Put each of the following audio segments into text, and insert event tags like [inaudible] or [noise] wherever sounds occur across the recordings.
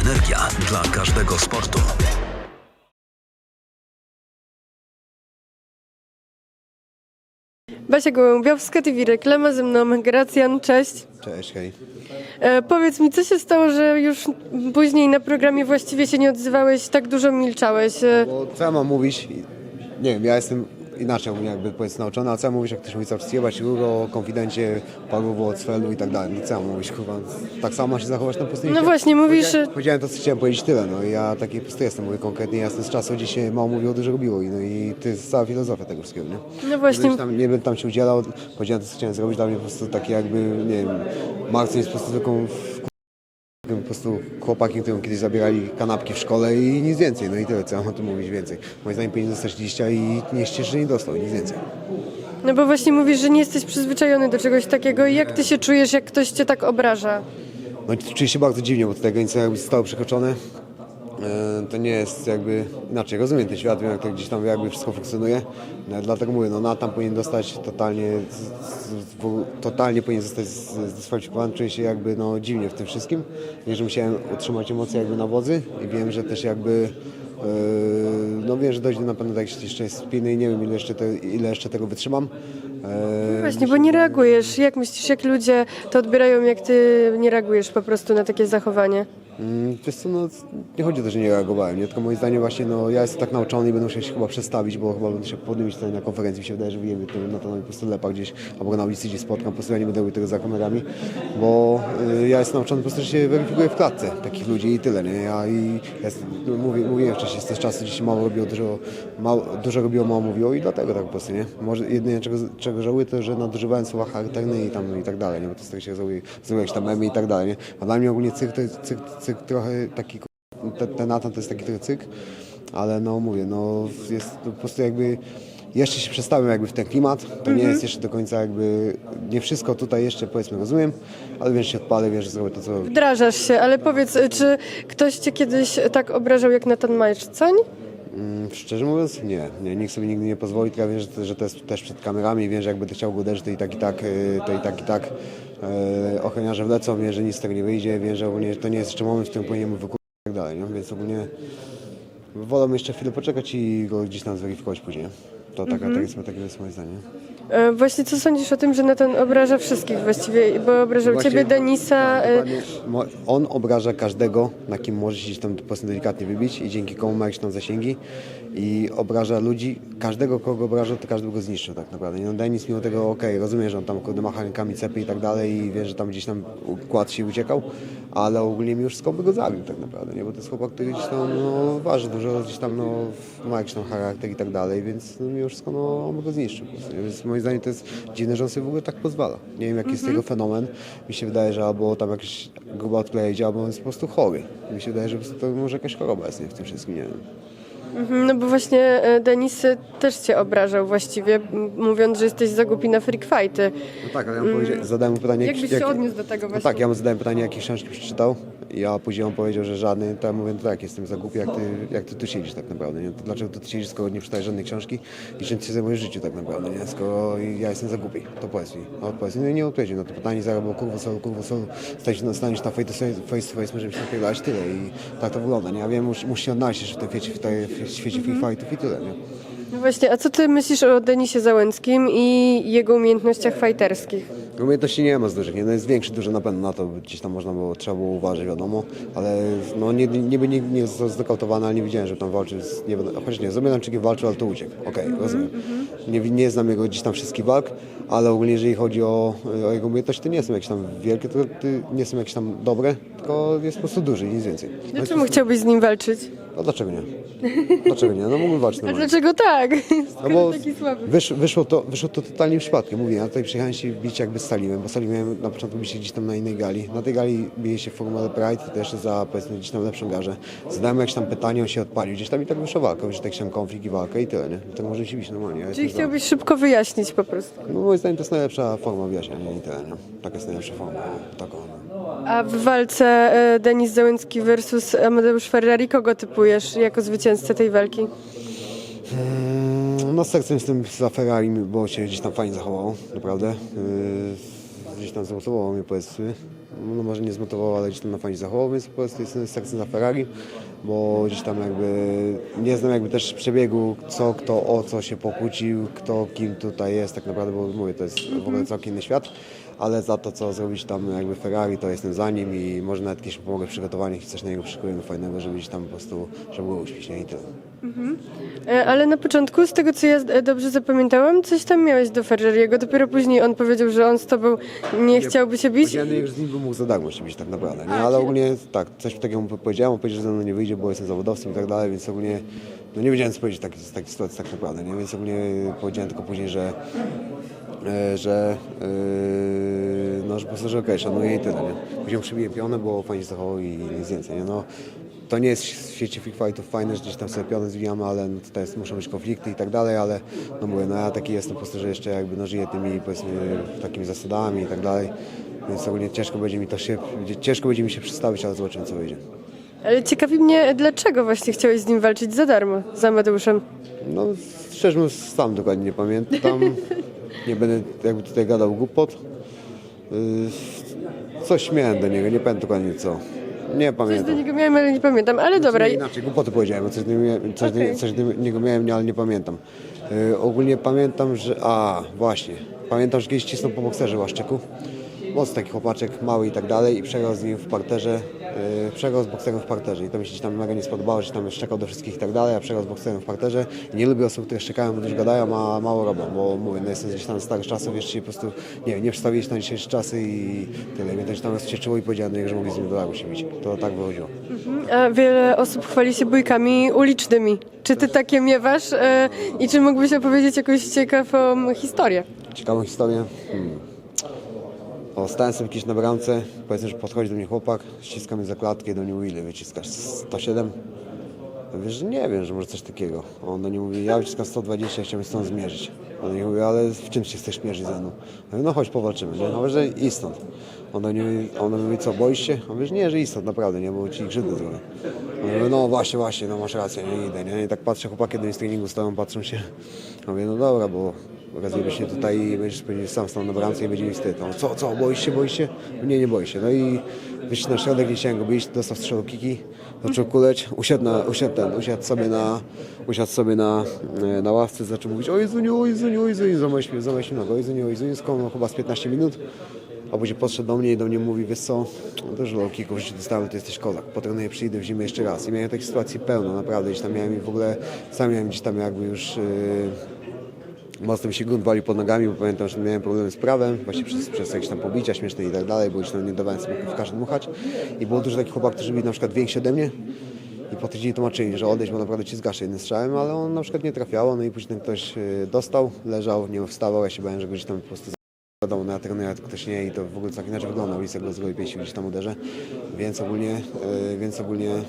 energia dla każdego sportu. Basia Gołębiowska, TV Reklama, ze mną Gracjan, cześć. Cześć, hej. E, powiedz mi, co się stało, że już później na programie właściwie się nie odzywałeś, tak dużo milczałeś? E, Bo co ja mam mówić? Nie wiem, ja jestem inaczej jakby powiedz nauczony, a co ja mówić, jak ktoś mówi cały czas jebać ruro, o konfidencie, paruwo, od Sfelu i tak dalej. No co ja mówić, kurwa? Tak samo ma się zachować na pustyni. No właśnie, mówisz, Powiedziałem, że- powiedziałem to, co chciałem powiedzieć, tyle. No ja taki po prostu jestem, mówię konkretnie, ja jestem z czasu, gdzie się mało mówiło, dużo robiło. I, no i to jest cała filozofia tego wszystkiego, nie? No właśnie. Gdybyś Tam, nie będę tam się udzielał, powiedziałem to, co chciałem zrobić, dla mnie po prostu taki jakby, nie wiem, Marcin jest po prostu taką po prostu chłopakiem, którym kiedyś zabierali kanapki w szkole i nic więcej. No i tyle, co ja mam o tym mówić więcej. Moim zdaniem dostać liścia i nie ścież, że nie dostał, nic więcej. no bo właśnie mówisz, że nie jesteś przyzwyczajony do czegoś takiego i jak ty się czujesz, jak ktoś cię tak obraża? No czuję się bardzo dziwnie, bo te granice jakby zostały przekroczone. E, To nie jest jakby inaczej. Rozumiem ten świat, wiem jak to gdzieś tam jakby wszystko funkcjonuje. No, dlatego mówię, no Nathan powinien dostać totalnie, totalnie powinien zostać zdyskwalifikowany. Czuję się jakby no dziwnie w tym wszystkim. Wiem, że musiałem utrzymać emocje jakby na wodzy i wiem, że też jakby e, no wiem, że dojdzie na pewno do jakiejś jeszcze spiny i nie wiem ile jeszcze, te, ile jeszcze tego wytrzymam. E, Właśnie, bo nie reagujesz. Jak myślisz, jak ludzie to odbierają, jak ty nie reagujesz po prostu na takie zachowanie? Mm, Wiesz co, no, nie chodzi o to, że nie reagowałem, nie? tylko moim zdaniem właśnie, no, ja jestem tak nauczony i będę musiał się chyba przestawić, bo chyba będę się podnieść tutaj na konferencji, mi się wydaje, że wyjemy to na to po prostu lepa gdzieś, albo na ulicy gdzieś spotkam, po prostu ja nie będę robił tego za kamerami, bo y, ja jestem nauczony po prostu, że się weryfikuję w klatce takich ludzi i tyle, nie? Ja i ja jestem, no, mówię, mówiłem wcześniej, jest też czasy, gdzie się mało robiło, dużo, mało, dużo robiło, mało mówiło i dlatego tak po prostu, nie? Może jedynie czego, czego żałuję, to że nadużywałem słowa charakterny i tam i tak dalej, nie? Bo to z tego się zrobił, jakieś tam memy i tak dalej, nie? A dla mnie ogólnie cyrk to jest cyrk trochę taki, ten, ten Nathan to jest taki trochę ale no mówię, no jest po prostu jakby jeszcze się przestawiam jakby w ten klimat, to nie jest jeszcze do końca jakby, nie wszystko tutaj jeszcze powiedzmy rozumiem, ale wiem, że się odpalę, wiem, że zrobię to, co Wdrażasz się, ale powiedz, czy ktoś cię kiedyś tak obrażał jak Nathan Majczcoń? Mm, Szczerze mówiąc, nie, nie, nikt sobie nigdy nie pozwoli, tylko ja wiem, że to, że to jest też przed kamerami, wiem, że jak będę chciał go uderzyć, to i tak i tak, y, to i tak i tak ochroniarze wlecą, wiem, że nic z tego nie wyjdzie, wiem, że ogólnie to nie jest jeszcze moment, w którym powinienem wykupić i tak dalej, nie? więc ogólnie wolę jeszcze chwilę poczekać i go gdzieś tam zweryfikować później. To taka, tak jest, takie jest moje zdanie. E, Właśnie co sądzisz o tym, że Nathan obraża wszystkich właściwie, bo obrażał Właśnie- ciebie, Denisa, e, Dokładnie. Mo- On obraża każdego, na kim może się gdzieś tam po prostu delikatnie wybić i dzięki komu ma jakieś tam zasięgi i obraża ludzi, każdego kogo obraża, to każdy by go zniszczył tak naprawdę. No Denis mimo tego, okej, rozumiem, że on tam kurde macha rękami, cepy i tak dalej i wie, że tam gdzieś tam kładł się uciekał, ale ogólnie mimo wszystko by go zabił tak naprawdę, nie? Bo to jest chłopak, który gdzieś tam no, waży dużo, gdzieś tam no, ma jakiś tam charakter i tak dalej, więc no, mimo wszystko no, on go zniszczył. nie? Więc moim zdaniem to jest dziwne, że on sobie w ogóle tak pozwala. Nie wiem jaki jest jego fenomen. Mi się wydaje, że albo tam jakieś gruba odkleja idzie, albo on jest po prostu chory. Mi się wydaje, że to może jakaś choroba jest nie, w tym wszystkim, nie wiem. Mhm, no bo właśnie e, Denis też cię obrażał właściwie, mówiąc, że jesteś za głupi na freak fighty. No tak, ale ja mu powiedziałem, zadałem mu pytanie... Jak byś się odniósł do tego No właśnie? tak, ja mu zadałem pytanie, jakie książki przeczytał. Ja później on powiedział, że żadny. To ja mówię, no tak, jestem za głupi, jak ty, jak ty tu siedzisz tak naprawdę. Nie? To dlaczego ty siedzisz, skoro nie przeczytałeś żadnej książki i czym się zajmujesz w życiu tak naprawdę, nie? Skoro ja jestem za głupi, to powiedz mi. No, odpowiedz mi. No i nie odpowiedział na to pytanie, zaraz było kurwa solu, kurwa solu, staniesz, na- face to face, face, to face możemy się napierdalać tyle i tak to wygląda, nie? Ja wiem, mus, musisz się odnaleźć jeszcze w tym świecie, w tej, w świecie free fightów i tyle, nie? No właśnie, a co ty myślisz o Denisie Załęckim i jego umiejętnościach fighterskich? Umiejętności nie ma z dużych, nie? No jest większy dużo na pewno na to, gdzieś tam można było, trzeba było uważać, wiadomo, ale no nie, niby nie, nie został zdekautowany, ale nie widziałem, że tam walczył, z, nie, będę- chociaż nie, z Domianczykiem walczył, ale to uciekł, okej, rozumiem. Nie, nie znam jego gdzieś tam wszystkich walk, ale ogólnie jeżeli chodzi o, o jego umiejętności, to nie są jakieś tam wielkie, to, to nie są jakieś tam dobre, tylko jest po prostu duży nic więcej. No, Dlaczego po chciałbyś z nim walczyć? No dlaczego nie? Dlaczego nie? No mógłbym walczyć A normalnie. dlaczego tak? No Skoro bo taki słaby. wysz, wyszło, to, wyszło to totalnie przypadkiem. Mówię, ja tutaj przyjechałem się bić jakby z Salimem, bo Salim miałem na początku bić się gdzieś tam na innej gali. Na tej gali bije się w Formule Pride, to jeszcze za powiedzmy gdzieś tam lepszą garzę. Zadałem jakieś tam pytanie, on się odpalił. Gdzieś tam i tak wyszła walka, że tak się konflikt i walkę i tyle, nie? Tak możemy się bić normalnie. Ja Czyli jestem za. chciałbyś szybko wyjaśnić po prostu. No moim zdaniem to jest najlepsza forma wyjaśniania i tyle, nie? Tak jest najlepsza forma. Taką, no. A w walce e, Denis Załęcki versus Amadeusz Ferrari kogo typujesz jako zwycięzcę tej walki? Mm, No sercem jestem za Ferrari, bo się gdzieś tam fajnie zachowało, naprawdę. Yy, gdzieś tam zmotywował mnie powiedzmy. No może nie zmotywował, ale gdzieś tam na fajnie zachował, więc po prostu jestem sekcji za Ferrari, bo gdzieś tam jakby nie znam jakby też przebiegu, co, kto, o co się pokłócił, kto kim tutaj jest tak naprawdę, bo mówię, to jest w ogóle całkiem inny świat, ale za to, co zrobić tam jakby Ferrari, to jestem za nim i może nawet jakieś pomogę w przygotowaniach i coś na niego przykujemy fajnego, żeby gdzieś tam po prostu, żeby było uśmiech, nie? i tyle. E, Ale na początku, z tego co ja e, dobrze zapamiętałam, coś tam miałeś do Ferrariego. Dopiero później on powiedział, że on z tobą nie chciałby się bić. Powiedziałem, że z nim bym mógł za darmo się bić tak naprawdę, nie? ale ogólnie tak, coś takiego mu powiedziałem, on powiedział, że ze mną nie wyjdzie, bo jestem zawodowcem i tak dalej, więc ogólnie no nie wiedziałem co powiedzieć w takiej, takiej sytuacji tak naprawdę, nie? więc ogólnie powiedziałem tylko później, że że e, no, że po prostu, że okej, szanuję i tyle, nie? Później przybiłem pionę, bo fajnie się zachował i nic więcej, nie? No, to nie jest w świecie free fightów fajne, że gdzieś tam sobie pionę zwijamy, ale no, tutaj jest, muszą być konflikty i tak dalej, ale no mówię, no ja taki jestem po prostu, że jeszcze jakby no, żyję tymi powiedzmy takimi zasadami i tak dalej, więc ogólnie ciężko będzie mi to się, ciężko będzie mi się przedstawić, ale zobaczymy co wyjdzie. Ale ciekawi mnie, dlaczego właśnie chciałeś z nim walczyć za darmo, za Amadeuszem. No szczerze mówiąc sam dokładnie nie pamiętam, [laughs] nie będę jakby tutaj gadał głupot. Yy, Coś miałem do niego, nie pamiętam dokładnie co. Nie Coś do pamiętam. niego miałem, ale nie pamiętam. Ale dobra, Nie, inaczej, głupoty powiedziałem, bo coś, do niego- coś, do- Okej. coś do niego miałem, nie, ale nie pamiętam. Yy, ogólnie pamiętam, że... A, właśnie. Pamiętam, że kiedyś cisnął po bokserze Łaszczyku. Mocny taki chłopaczek, mały i tak dalej i przegrał z nim w parterze, yy, przegrał z bokserem w parterze i to mi się tam mega nie spodobało, że tam szczekał do wszystkich i tak dalej, a przegrał z bokserem w parterze i nie lubię osób, które szczekają, bo dużo gadają, a mało robią, bo mówię, no jestem gdzieś tam z starych czasów, jeszcze się po prostu, nie wiem, nie przedstawiłeś na dzisiejsze czasy i tyle. Mnie też tam rozcieczyło i powiedziałem do niego, że mogli z nim do lagu się bić. To tak wychodziło. a wiele osób chwali się bójkami ulicznymi. Czy ty takie miewasz e, i czy mógłbyś opowiedzieć jakąś ciekawą historię? Ciekawą historię. Hmm. O, stałem sobie gdzieś na bramce, powiedzmy, że podchodzi do mnie chłopak, ściska mnie za klatkę i do mnie ile wyciskasz? 107? Ja Mówię, że nie wiem, że może coś takiego. On do mnie mówi, ja wyciskam 120, chciałbym stąd zmierzyć. On do mnie mówi, ale w czym się chcesz mierzyć ze mną? Mówię, no chodź, powalczymy, nie? Mówię, że idź stąd. On do mnie mówi, on mówi, co, boisz się? Że nie, że idź stąd, naprawdę, nie, bo ci krzywdę zrobię. On mówi, no właśnie, właśnie, no masz rację, nie idę, nie? I tak patrzę, chłopaki do mnie z treningu stoją, patrzą się. Mówię, no dobra, bo okazuje się tutaj i będziesz pewnie sam stał na bramce i będzie mi wstyd. Co, co, boisz się, boisz się? Nie, nie boisz się. No i wyszedł na środek, nie chciałem go bić, dostał strzał kiki, zaczął kuleć, usiadł, na, usiadł, ten, usiadł sobie na, usiadł sobie na, e, na ławce, zaczął mówić o Jezuniu, o Jezuniu, o Jezuniu, zamyślił, zamyślił nogą, o Jezuniu, o Jezuniu, skonał chyba z 15 minut. A później podszedł do mnie i do mnie mówi, wiesz co, no też low kicków w życiu dostałem, to jesteś kozak. Potrenuję, przyjdę w zimę jeszcze raz. I miałem takich sytuacji pełno, naprawdę. Gdzieś tam miałem i w ogóle, sam miałem gdzieś tam jakby już... Yy, mocno mi się grunt walił pod nogami, bo pamiętam, że miałem problemy z prawem, właśnie przez, przez jakieś tam pobicia śmieszne i tak dalej, bo gdzieś tam nie dawałem sobie w każdym dmuchać. I było dużo takich chłopaków, którzy byli na przykład więksi ode mnie i po tydzień tłumaczyli, że odejdź, bo naprawdę ci zgaszę jednym strzałem, ale on na przykład nie trafiało, no i później ktoś yy, dostał, leżał, nie wstawał, ja się bałem, że go gdzieś tam po prostu wiadomo, no ja trenuję, a ktoś nie i to w ogóle tak inaczej wygląda, ulica go z gołej pięści gdzieś tam uderzę, więc ogólnie, yy, więc ogólnie yy,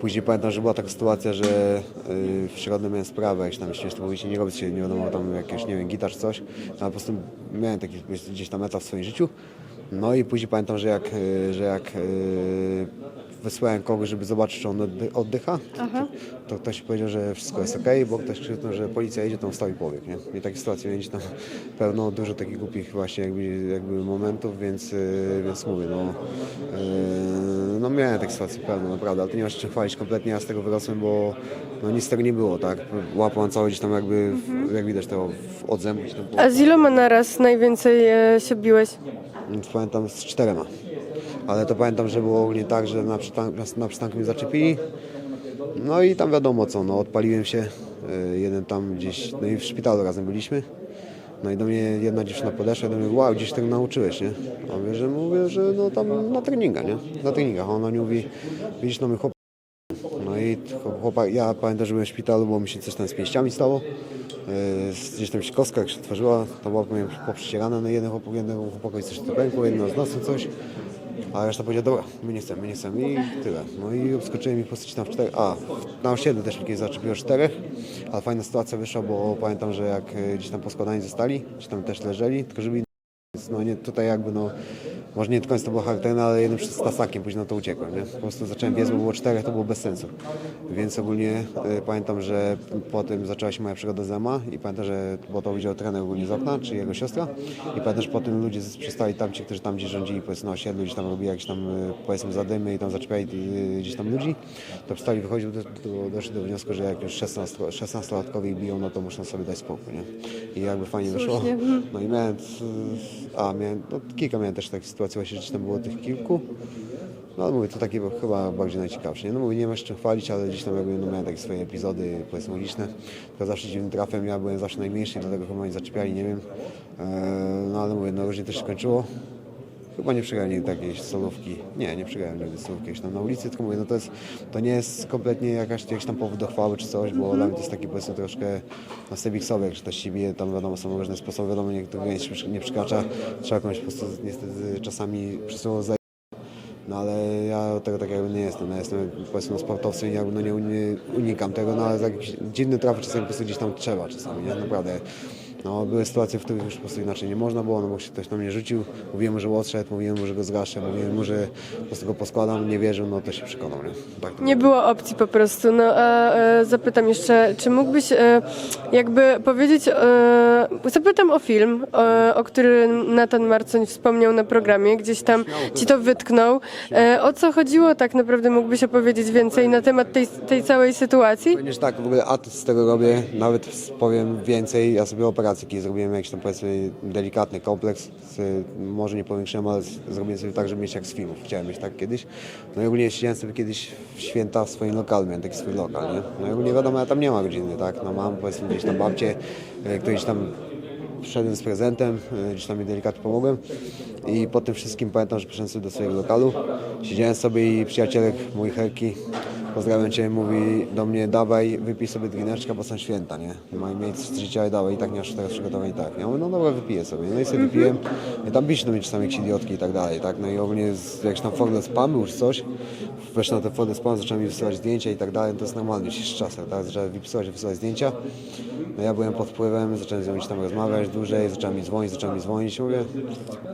później pamiętam, że była taka sytuacja, że yy, w środę miałem sprawę, jakieś tam śmieszne mówicie, nie robię się, nie wiadomo, tam jakieś, nie wiem, gitar czy coś, no, po prostu miałem taki gdzieś tam etap w swoim życiu, no i później pamiętam, że jak, yy, że jak yy, wysłałem kogoś, żeby zobaczyć, czy on oddy- oddycha, to, to ktoś powiedział, że wszystko jest ok, bo ktoś krzyknął, że policja jedzie, to on stał i pobiegł, nie? I takie sytuacje mieliśmy tam pełno, dużo takich głupich właśnie jakby, jakby momentów, więc, yy, więc mówię, no, yy, no miałem takie sytuacje pełno, naprawdę, ale to nie ma się czym chwalić kompletnie, ja z tego wyrosłem, bo no nic z tego nie było, tak? Łapał cały gdzieś tam jakby, w, jak widać to w, od zębu gdzieś tam było. A z iloma naraz najwięcej e, się biłeś? Pamiętam z czterema. Ale to pamiętam, że było ogólnie tak, że na, przystanku, na przystanku mnie zaczepili. No i tam wiadomo co, no odpaliłem się. y, Jeden tam gdzieś, no i w szpitalu razem byliśmy. No i do mnie jedna dziewczyna podeszła i do mnie, wow, gdzieś tego nauczyłeś, nie? A mówię, że mówię, że no tam na treningach, nie? Na treningach. A ona mi mówi, widzisz, no my chłop... No i chłopak, ja pamiętam, że byłem w szpitalu, bo mi się coś tam z pięściami stało. Yy, Gdzieś tam się kostka jak się otworzyła, to była powiem, poprzycierana, no jeden chłopak, jednego chłopakowi coś to pękło, jedno z nosem coś. A reszta powiedziała, dobra, my nie chcemy, my nie chcemy i tyle. No i obskoczyłem ich po prostu tam w czterech, a na osiedlu też kiedyś zaczepiło czterech, ale fajna sytuacja wyszła, bo pamiętam, że jak y, gdzieś tam poskładani zostali, gdzieś tam też leżeli, tylko żeby No nie, tutaj jakby no, może nie do końca to było charakterne, ale jednym z tasakiem później na to uciekłem, nie? Po prostu zacząłem biec, bo było czterech, to było bez sensu. Więc ogólnie e, pamiętam, że potem zaczęła się moja przygoda z EMA i pamiętam, że bo to widział trener ogólnie z okna, czy jego siostra i pamiętam, że potem ludzie z- przystali tam ci, którzy tam gdzieś rządzili, powiedzmy na osiedlu, gdzieś tam robili jakieś tam e, powiedzmy zadymy i tam zaczepiali e, gdzieś tam ludzi, to przestali wychodzić, do, do, doszli do wniosku, że jak już 16 16-latkowie ich biją, no to muszą sobie dać spokój, nie? I jakby fajnie wyszło. No i miałem, a miałem, no kilka miałem też takich sytuacji właśnie, że tam było tych kilku. No ale mówię, to takie chyba bardziej najciekawsze. Nie? No mówię, nie ma się czym chwalić, ale gdzieś tam jakby no, miałem takie swoje epizody, powiedzmy liczne. Tylko zawsze dziwnym trafem, ja byłem zawsze najmniejszy, dlatego chyba mnie zaczepiali, nie wiem. Eee, no ale mówię, no różnie to się skończyło. Chyba nie przegrałem nigdy takiej solówki. Nie, nie przegrałem nigdy solówki jakieś tam na ulicy, tylko mówię, no to jest, to nie jest kompletnie jakaś, jakiś tam powód do chwały czy coś, bo dla mnie to jest taki powiedzmy troszkę na sobie jak ktoś się bije, tam wiadomo, są różne sposoby, wiadomo, niektórych granic nie przekracza, trzeba jakąś po prostu niestety czasami przysłowo za no ale ja od tego tak jakby nie jestem. Ja jestem powiedzmy no, sportowcem i jakby no, nie, nie unikam tego, no ale za jakiś dziwny trafy czasami po prostu gdzieś tam trzeba czasami, nie? Naprawdę. No, były sytuacje, w których już po prostu inaczej nie można było, no bo się ktoś na mnie rzucił, mówiłem mu, że odszedł, mówiłem mu, że go zgaszę, mówiłem mu, że po prostu go poskładam, nie wierzył, no to się przekonał, nie? Tak Nie było opcji po prostu. No a e, zapytam jeszcze, czy mógłbyś e, jakby powiedzieć, e, zapytam o film, e, o którym Natan Marcoń wspomniał na programie, gdzieś tam ci to wytknął. E, o co chodziło tak naprawdę, mógłbyś opowiedzieć więcej na temat tej, tej całej sytuacji? Będziesz tak, w ogóle atut z tego robię, nawet powiem więcej, ja sobie operację kiedyś zrobiłem jakiś tam powiedzmy delikatny kompleks, może nie powiększyłem, ale zrobiłem sobie tak, żeby mieć jak z filmów, chciałem mieć tak kiedyś. No i ogólnie siedziałem sobie kiedyś w święta w swoim lokalu, miałem taki swój lokal, nie? No i ogólnie wiadomo, ja tam nie ma godziny, tak, no mam powiedzmy gdzieś tam babcie, e, któryś tam Przyszedłem z prezentem, e, gdzieś tam mi delikatnie pomogłem i po tym wszystkim pamiętam, że przyszedłem sobie do swojego lokalu. Siedziałem sobie i przyjacielek mój Herki, pozdrawiam Cię, mówi do mnie dawaj, wypij sobie drineczka, bo są święta, nie? Mają miejsce życia i dawaj, i tak nie masz teraz przygotowań i tak. Ja mówię, no dobra, wypiję sobie. No i sobie wypiłem. I tam bić do mnie czasami jakieś idiotki i tak dalej, tak? No i ogólnie z, jakiś tam Ford spam był czy coś. Weszłem na ten Ford spam, zacząłem mi wysyłać zdjęcia i tak dalej. To jest normalne już z czasem, tak? Zacząłem wypisywać, wysyłać zdjęcia. No ja byłem pod wpływem, zacząłem z nią tam rozmawiać dłużej, zacząłem mi dzwonić, zacząłem mi dzwonić, mówię,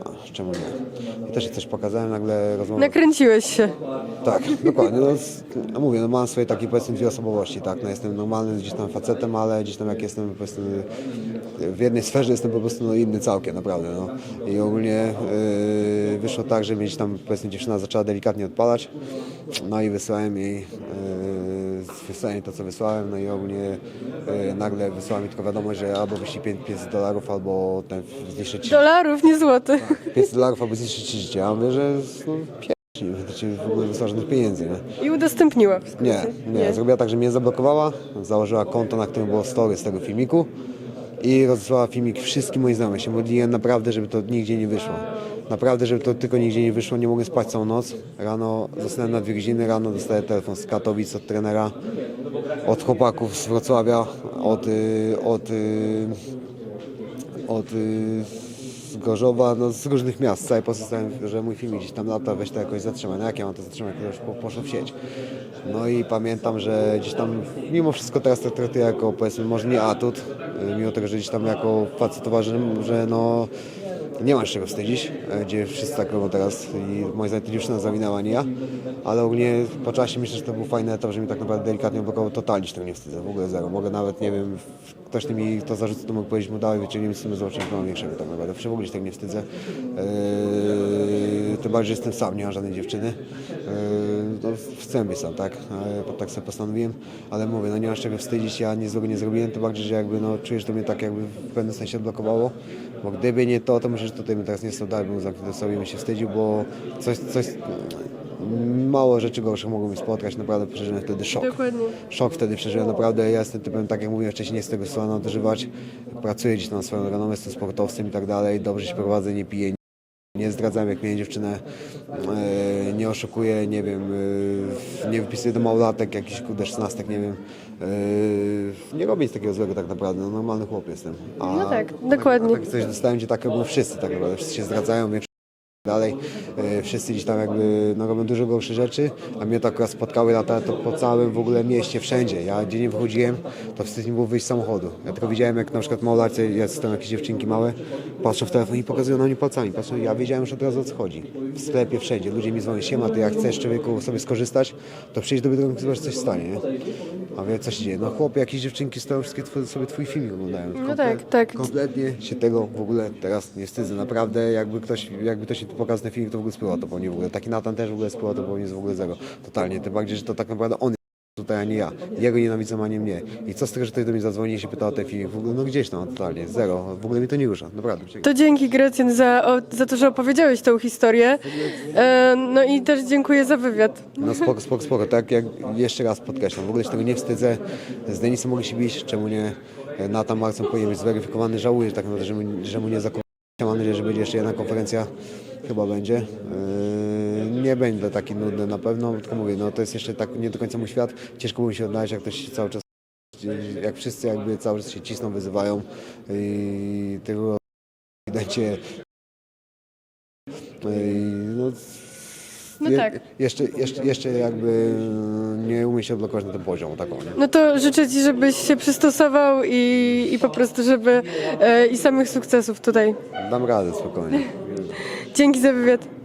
a, czemu nie? I też jej coś pokazałem, nagle rozmowa... Nakręciłeś się. Tak, dokładnie. No, no mówię, no mam swoje takie powiedzmy dwie osobowości, tak. No jestem normalnym gdzieś tam facetem, ale gdzieś tam jak jestem powiedzmy w jednej sferze jestem po prostu no, inny całkiem, naprawdę. No. I ogólnie yy, wyszło tak, że gdzieś tam powiedzmy dziewczyna zaczęła delikatnie odpalać. No i wysłałem jej yy, wysłałem to co wysłałem, no i ogólnie yy, nagle wysłała mi tylko wiadomość, że albo wyślij 500 dolarów, albo ten zniszczy ci Dolarów, nie złotych. 500 dolarów, albo zniszczy ci życie. Ja mówię, że no, ci w ogóle wysłała żadnych pieniędzy, nie? I udostępniła w skrócie. Nie, nie, Zrobiła tak, że mnie zablokowała, założyła konto, na którym było story z tego filmiku i rozesłała filmik wszystkim moim znajomym. Się modliłem naprawdę, żeby to nigdzie nie wyszło. Naprawdę, żeby to tylko nigdzie nie wyszło. Nie mogłem spać całą noc. Rano zasnąłem na dwie godziny, rano dostaję telefon z Katowic od trenera, od chłopaków z Wrocławia, od, y, od, y, od y, z Gorzowa, no z różnych miast. Całej Polski dostałem, że mój film gdzieś tam lata, weź to jakoś zatrzymaj. No jak ja mam to zatrzymać, to już po, poszło w sieć. No i pamiętam, że gdzieś tam, mimo wszystko teraz to traktuję jako, powiedzmy, może nie atut, y, mimo tego, że gdzieś tam jako facet uważam, że no nie masz czego wstydzić, e, gdzie wszyscy tak robią teraz i moja znajoma dziewczyna zawinęła, nie ja, ale ogólnie po czasie myślę, że to był fajny etap, że mi tak naprawdę delikatnie blokował, totalnie się nie wstydzę, w ogóle zero. Mogę nawet, nie wiem, ktoś mi to zarzuca, to mógł powiedzieć mu dawaj, wyciągniemy z tym zobaczymy, kto ma większego tak naprawdę. W ogóle się tego nie wstydzę. Eee, tym bardziej, że jestem sam, nie mam żadnej dziewczyny. Eee, no, chcę sam, tak? Eee, tak sobie postanowiłem, ale mówię, no nie masz czego wstydzić, ja nic złego nie zrobiłem, tym bardziej, że jakby no czujesz, że to mnie tak jakby w pewnym sensie odblokowało, bo gdyby nie to, to myślę, że tutaj bym teraz nie stał dalej, bym zamknięty sobie bym się wstydził, bo coś, coś, mało rzeczy gorszych mogło mi spotkać, naprawdę przeżyłem wtedy szok. Dokładnie. Szok wtedy przeżyłem, naprawdę ja jestem typem, tak jak mówiłem wcześniej, nie z tego słowa nadużywać, pracuję gdzieś tam na swoją renomę, jestem sportowcem i tak dalej, dobrze się prowadzę, nie piję, nie zdradzam, jak miałem dziewczynę, e, nie oszukuję, nie wiem, e, nie wypisuję do małolatek, jakiś kurde szesnastek, nie wiem. E, nie robię nic takiego złego tak naprawdę, no, normalny chłop jestem. A, No tak, dokładnie. A takie coś dostałem, gdzie tak robią wszyscy tak naprawdę, wszyscy się zdradzają, dalej. E, Wszyscy gdzieś tam jakby no, robią dużo gorsze rzeczy, a mnie to akurat spotkały lata to po całym w ogóle mieście, wszędzie. Ja gdzie nie wychodziłem, to wstyd mi było wyjść z samochodu. Ja tylko widziałem jak na przykład małolatcy, jest tam jakieś dziewczynki małe, patrzą w telefon i pokazują na mnie palcami. Patrzą, ja wiedziałem już od razu o co chodzi. W sklepie, wszędzie. Ludzie mi dzwonią, siema, ty jak chcesz człowieku sobie skorzystać, to przyjdź do Biedronki, zobacz co się stanie, nie? A wie co się dzieje? No chłopie, jakieś dziewczynki stoją, wszystkie sobie twój filmik oglądają. No tak, tak. Kompletnie się tego w ogóle teraz nie wstydzę. Naprawdę, jakby ktoś, jakby ktoś mi tu pokazał ten filmik, to w ogóle spływa to po mnie w ogóle. Taki Natan też w ogóle spływa to po mnie jest w ogóle zero. Totalnie. Tym bardziej, że to tak naprawdę on jest tutaj, a nie ja. Jego nienawidzą, a nie mnie. I co z tego, że ktoś do mnie zadzwoni i się pyta o ten filmik? W ogóle, no gdzieś tam, totalnie. Zero. W ogóle mi to nie rusza. Naprawdę. To dzięki Grecjan za, o, za to, że opowiedziałeś tą historię. E, no i też dziękuję za wywiad. No spoko, spoko, spoko. Tak jak jeszcze raz podkreślam, w ogóle się tego nie wstydzę. Z Denisem mogli się bić, czemu nie? Nathan Marcin powinien być zweryfikowany. Żałuję że tak naprawdę, że mu, że mu nie zakupiłem. Mam nadzieję, że będzie jeszcze jedna konferencja. Chyba będzie. Yy, Nie będę taki nudny na pewno, tylko mówię, no to jest jeszcze tak nie do końca mój świat. Ciężko mi się odnaleźć, jak ktoś cały czas, jak wszyscy jakby cały czas się cisną, wyzywają i tego ewidentnie yy, no, No je- tak. Jeszcze, jeszcze, jeszcze jakby nie umie się odblokować na ten poziom taką, nie? No to życzę Ci, żebyś się przystosował i, i po prostu, żeby e, i samych sukcesów tutaj. Dam radę spokojnie. Dzięki za wywiad.